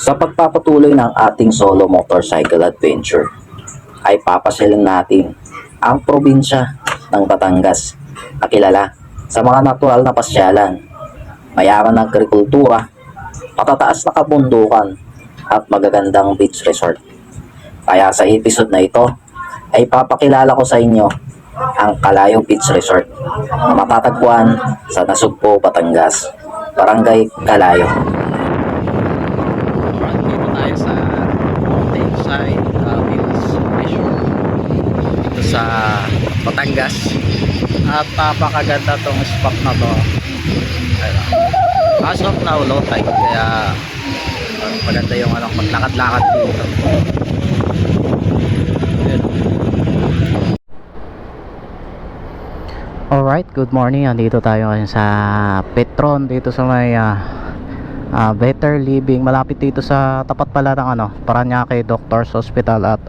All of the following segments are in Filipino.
Sa pagpapatuloy ng ating solo motorcycle adventure, ay papasilin natin ang probinsya ng Batangas na kilala sa mga natural na pasyalan, mayaman na agrikultura, patataas na kabundukan at magagandang beach resort. Kaya sa episode na ito ay papakilala ko sa inyo ang Kalayo Beach Resort na matatagpuan sa Nasugpo, Batangas, Barangay Kalayo. Dito tayo sa Mountainside uh, Hills Resort dito sa Batangas at napakaganda tong spot na to Ayun. as of now low tide kaya uh, maganda yung ano, maglakad-lakad dito. Alright, good morning. Andito tayo ngayon sa Petron dito sa may ah, ah, Better Living malapit dito sa tapat pala ng ano, Paranaque Doctors Hospital at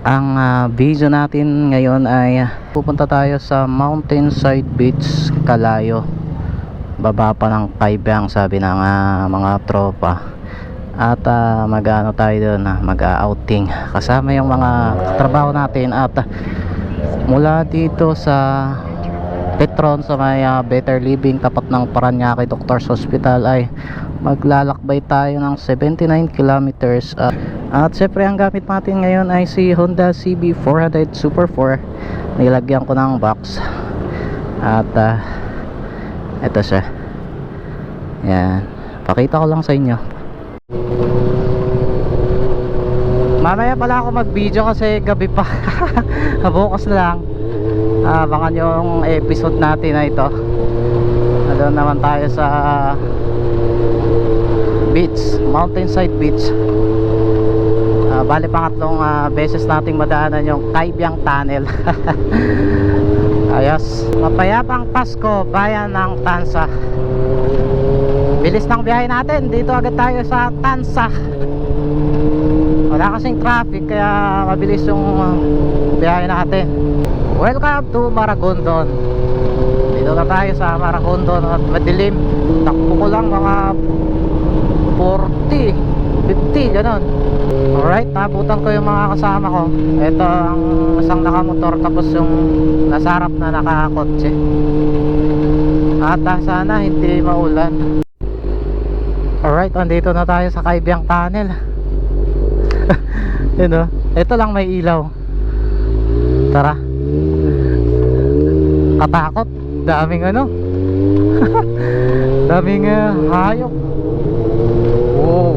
ang ah, video natin ngayon ay ah, pupunta tayo sa Mountainside Beach Kalayo. Baba pa ng Kaibang sabi ng ah, mga tropa. At ah, mag-ano tayo doon, ah, mag-outing kasama yung mga trabaho natin at ah, mula dito sa Petron sa may ah, Better Living tapat ng Paranaque Doctors Hospital ay maglalakbay tayo ng 79 kilometers. Ah, at syempre ang gamit natin ngayon ay si Honda CB 400 Super 4 nilagyan ko ng box. At ah, ito siya. Yan. Pakita ko lang sa inyo. Mamaya pala ako mag video kasi gabi pa. Bukas na lang. Abangan yung episode natin na ito. Doon naman tayo sa beach mountainside beach. Ah, bali pangatlong ah, beses nating madaanan yung Kaibyang Tunnel. Ayos. Mapayapang Pasko bayan ng Tansa. Bilis ng biyahe natin. Dito agad tayo sa Tansa. Wala kasing traffic kaya mabilis yung ah, biyahe natin. Welcome to Maragondon. Dito na tayo sa Maragondon at madilim. Takbo ko lang mga 40 50 ganun. Alright nabutan ko yung mga kasama ko. Ito ang isang nakamotor tapos yung nasa harap na nakakotse. At ah, sana hindi maulan. Alright andito na tayo sa Kaibyang Tunnel. Yun o ito lang may ilaw. Tara. Katakot. Daming ano. Daming uh, hayop wow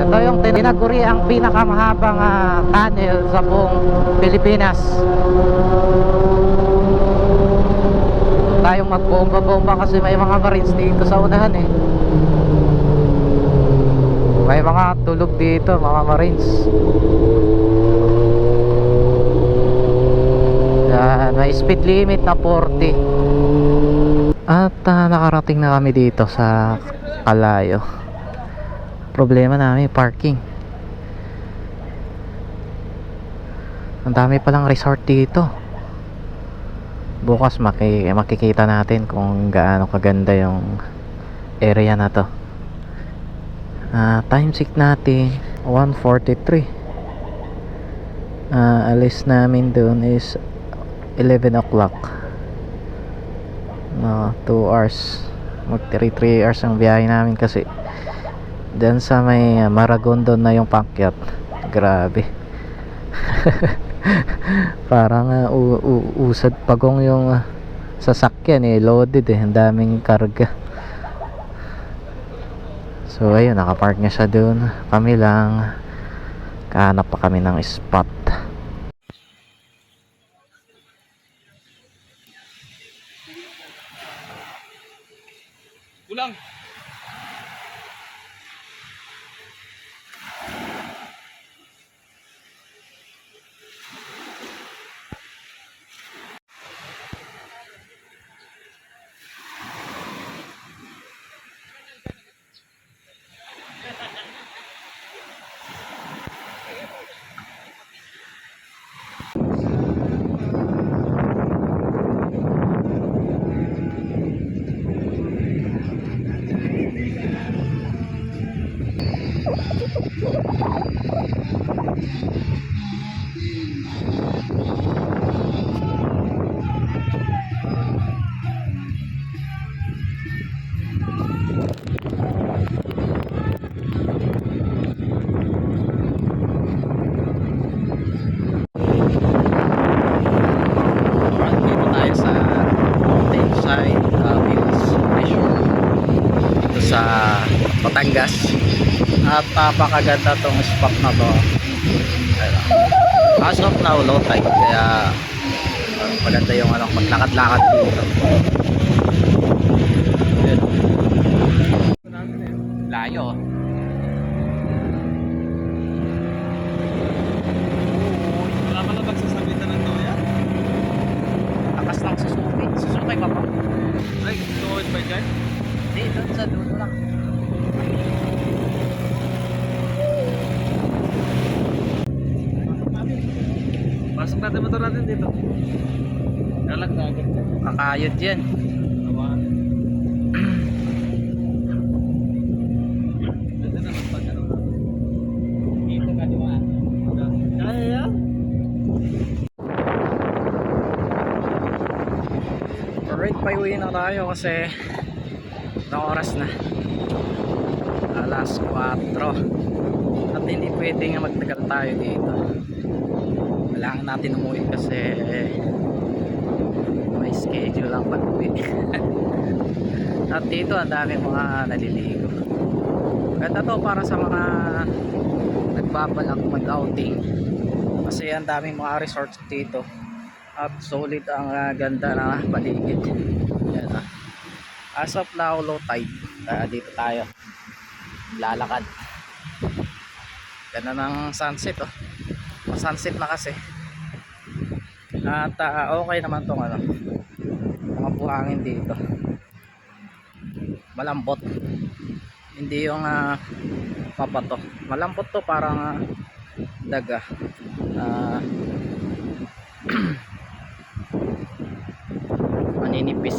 ito yung tinaguri ang pinakamahabang ah, tunnel sa buong Pilipinas. Tayong magbomba-bomba kasi may mga marines dito sa unahan eh. May mga tulog dito mga marines. Yan may speed limit na 40 at ah, nakarating na kami dito sa Kalayo problema namin parking ang dami palang resort dito. Bukas maki makikita natin kung gaano kaganda yung area na to. Ah, time check natin 1.43 Ah, alis namin doon is 11 o'clock. No, 2 hours. Mag 3 3 hours ang biyahe namin kasi dyan sa may uh, Maragondon na yung pakyat grabe parang uh, usad pagong yung uh, sasakyan eh loaded eh ang daming karga. So ayun nakapark niya siya doon kami lang kahanap pa kami ng spot. Kulang. Batangas. At napakaganda tong spot na to. As of now low tide kaya uh, maganda yung ano, maglakad-lakad dito Ayun. layo Wala ka na pagsasabitan ng toya? lakas lang susuki susuki ka pa Ay, tuwid ba dyan? hindi doon sa dulo lang Pasok natin motor natin dito. Kalag na agad kakayod yan. Ano. Alright, pauwi na tayo kasi ilang oras na. Alas 4 at hindi pwedeng magtagal tayo dito kailangan natin umuwi kasi may schedule ang pag-uwi. At dito ang dami mga naliligo. Ganda to para sa mga nagbabalak mag-outing kasi ang daming mga resorts dito. At solid ang ah, ganda na paligid. Yan ah. as of now low tide. Kaya dito tayo lalakad. Ganda ng sunset oh. Sunset na kasi at ah, okay naman tong ano. Mga buhangin dito. Malambot. Hindi yung uh, mapato malambot to parang ah, daga. Ah, maninipis.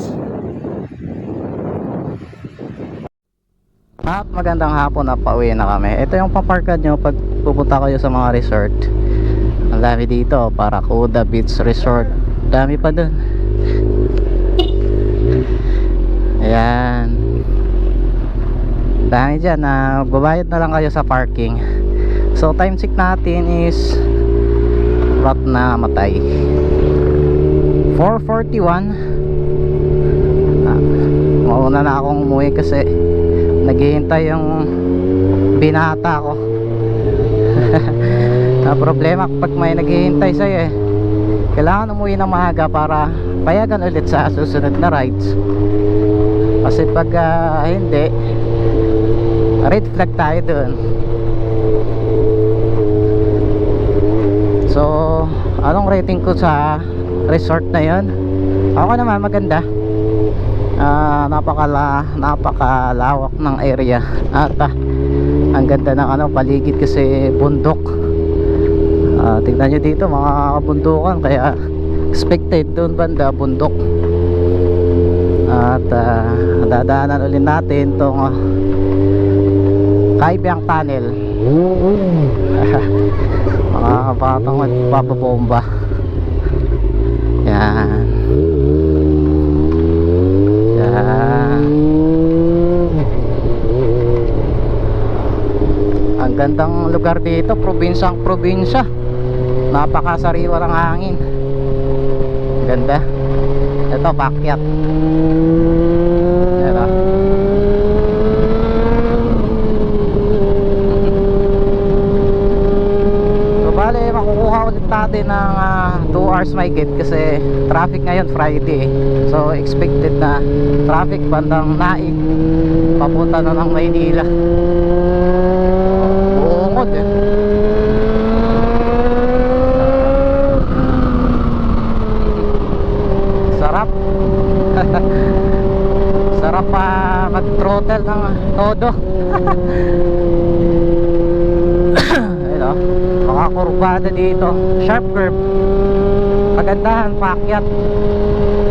At magandang hapon na pauwi na kami. Ito yung paparkad nyo pag pupunta kayo sa mga resort dami dito para Kuda Beach Resort. Dami pa dun. Ayan. Dami dyan na babayad na lang kayo sa parking. So time check natin is rat na matay. 441 ah, mauna na akong umuwi kasi naghihintay yung binata ko na problema pag may naghihintay sa'yo eh kailangan umuwi ng maaga para payagan ulit sa susunod na rides. Kasi pag ah, hindi red flag tayo dun. So anong rating ko sa resort na yon ako naman maganda. Ah, napakala napakalawak ng area. At ah, ang ganda ng ano paligid kasi bundok Ah, tingnan nyo dito mga kabundukan kaya expected doon banda bundok. At ah, dadaanan ulit natin tong uh, Kaibiyang Tunnel. Mga kabatang magpapabomba. Yan. Yan. Ang gandang lugar dito probinsyang probinsya napakasariwa ng hangin. Ganda. Ito pakyat ito so bale makukuha ulit natin ng 2 hours may get kasi traffic ngayon Friday so expected na traffic bandang naik papunta na ng Maynila. Buongod eh pa mapapag-throttle ng todo. Ito oh. mga kurbada dito. Sharp curve. Kagandahan pakyat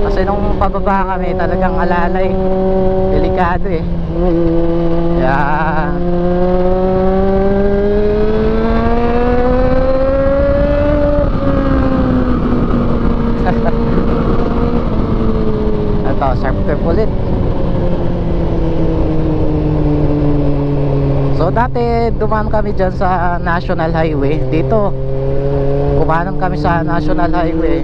kasi nung pababa kami talagang alalay. Delikado eh. Kaya ito sharp curve ulit. So dati dumaan kami dyan sa National Highway. Dito, kumanan kami sa National Highway.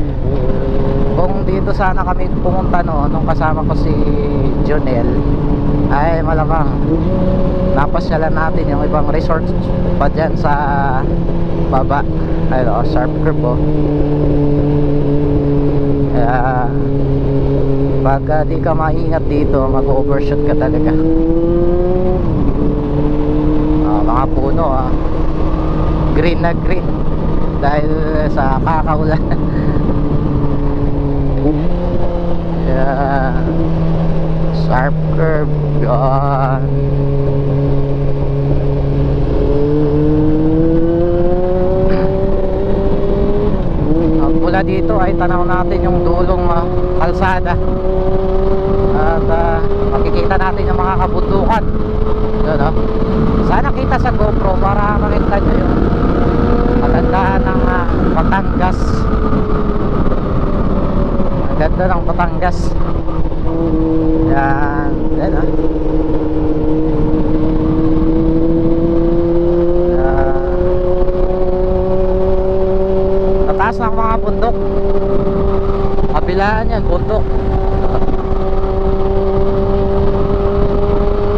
Kung dito sana kami pumunta noon, nung kasama ko si Jonel, ay malamang napasyalan natin yung ibang resorts pa dyan sa baba. Ayun o, sharp curve o. Kaya, pagka di ka maingat dito, mag-overshoot ka talaga. Mga puno ah. Green na green. Dahil sa kakaulan. yeah. Sharp curve. Ang mula dito ay tanaw natin yung dulong ah, kalsada. At ah, makikita natin yung mga kabundukan. Yun, oh. Sana kita sa GoPro para makita nyo yung kagandahan ng ah, Batangas. Ang ganda ng Batangas. Yan. Yan ah. Yan. Tataas ng mga bundok. Kabilaan yan, bundok.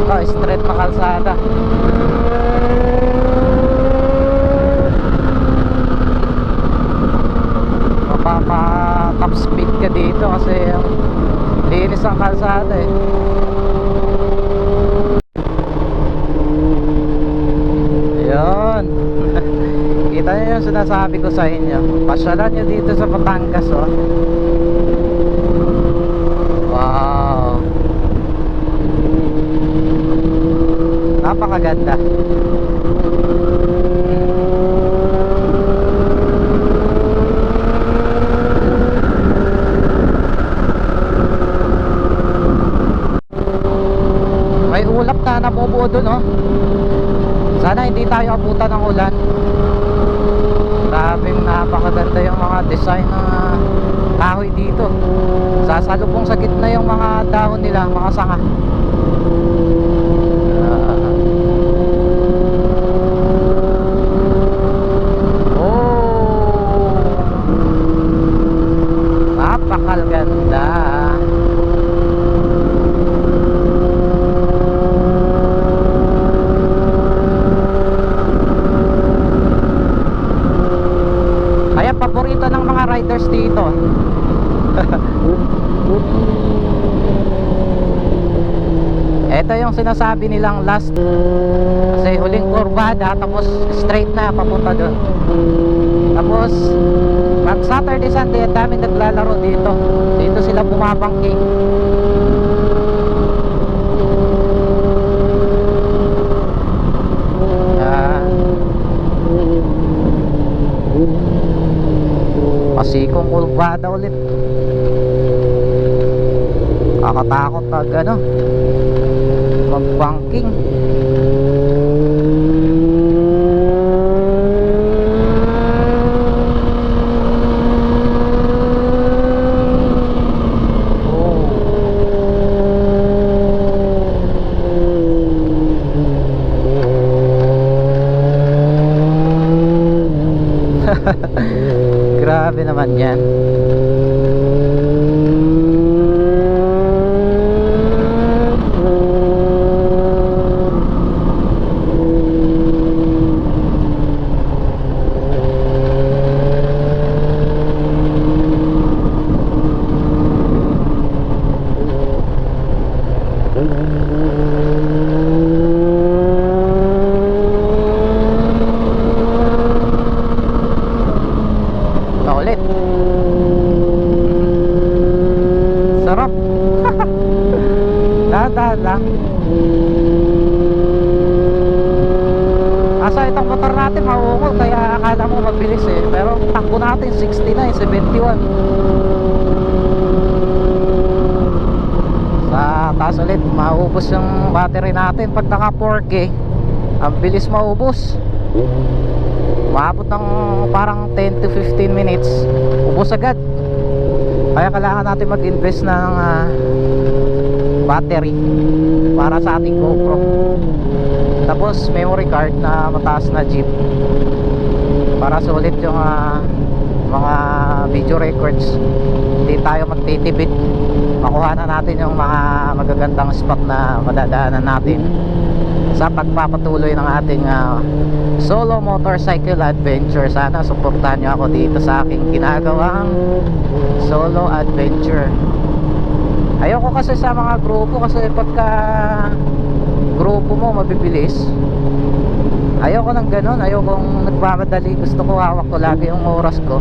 Ito, straight na kalsada. Mapapa top speed ka dito kasi ang linis ang kalsada eh. Ayun. Kita niyo yung ko sa inyo. Pasyalan nyo dito sa Batangas oh. Napakaganda. May ulap na nabubuo dun oh. Sana hindi tayo abutan ng ulan. Grabing napakaganda yung mga design ng ah, kahoy dito. Sasalubong sa gitna yung mga dahon nila, mga sanga. Ah. oh. Napakaganda. Kaya paborito ng mga riders dito. Ito yung sinasabi nilang last kasi huling kurbada tapos straight na papunta doon. Tapos pag Saturday Sunday ang daming naglalaro dito. Dito sila bumabangking. Yan. Pasikong kurbada ulit. Kakatakot pag ano Mag-banking Grabe naman yan na ulit sarap dahan lang asa itong motor natin mauungol kaya akala mo mabilis eh pero ang takbo natin 69, 71 sa taas ulit maubos yung battery natin. Pag naka 4K ang bilis maubos. Maabot ng parang 10 to 15 minutes ubos agad. Kaya kailangan natin mag-invest ng ah, battery para sa ating GoPro. Tapos memory card na mataas na jeep para sulit yung ah, mga video records. Hindi tayo magtitipid makuha na natin yung mga magagandang spot na madadaanan natin sa pagpapatuloy ng ating ah, solo motorcycle adventure. Sana suportahan nyo ako dito sa aking ginagawang solo adventure. Ayoko kasi sa mga grupo kasi pagka grupo mo mabibilis ayoko ng ganun. Ayokong nagmamadali. Gusto ko hawak ko lagi yung oras ko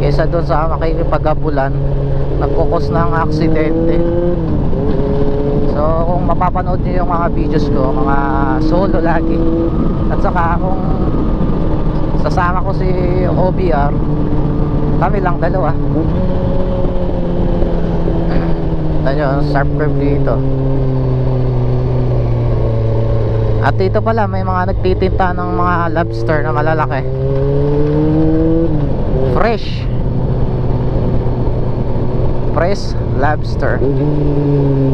kesa doon sa makikipagabulan nagkukos ng aksidente. So kung mapapanood nyo yung mga videos ko mga solo lagi at saka kung sasama ko si OBR kami lang dalawa. Tanyo, sharp curve dito. At dito pala may mga nagtitinta ng mga lobster na malalaki. Fresh fresh lobster.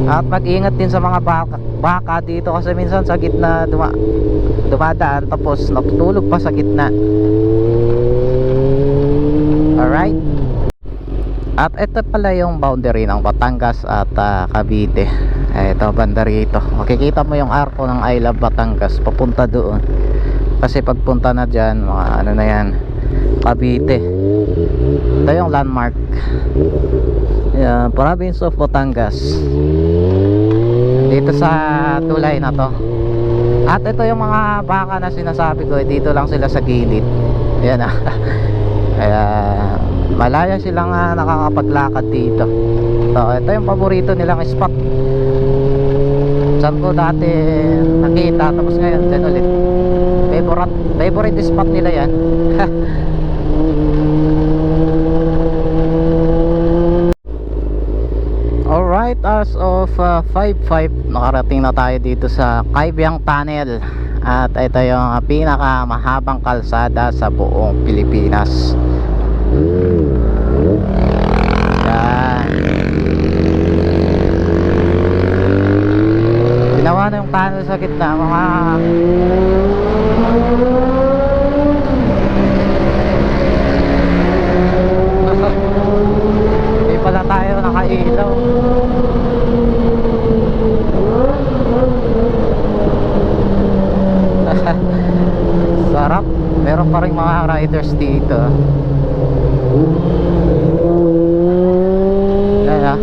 At mag-ingat din sa mga baka, baka dito kasi minsan sa gitna duma, dumadaan tapos natutulog pa sa gitna. Alright. At ito pala yung boundary ng Batangas at ah, Cavite. Ito banda rito. Makikita mo yung arko ng I Love Batangas papunta doon. Kasi pagpunta na dyan mga ano na yan Cavite. Ito yung landmark Yan, province of Batangas. Dito sa tulay na to. At ito yung mga baka na sinasabi ko eh, dito lang sila sa gilid. Yan ah. Kaya malaya silang ah, nakakapaglakad dito. So, ito yung paborito nilang spot. Saan ko dati nakita tapos ngayon din ulit. Favorite, favorite spot nila yan Alright, as of uh, 5.5 nakarating na tayo dito sa Kaibyang Tunnel. At ito yung uh, pinaka mahabang kalsada sa buong Pilipinas. Yan. Ginawa na yung tunnel sa gitna mga hindi pala tayo nakailaw riders dito. Yan ah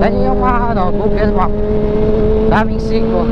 yan yung mga ano google map. Daming siko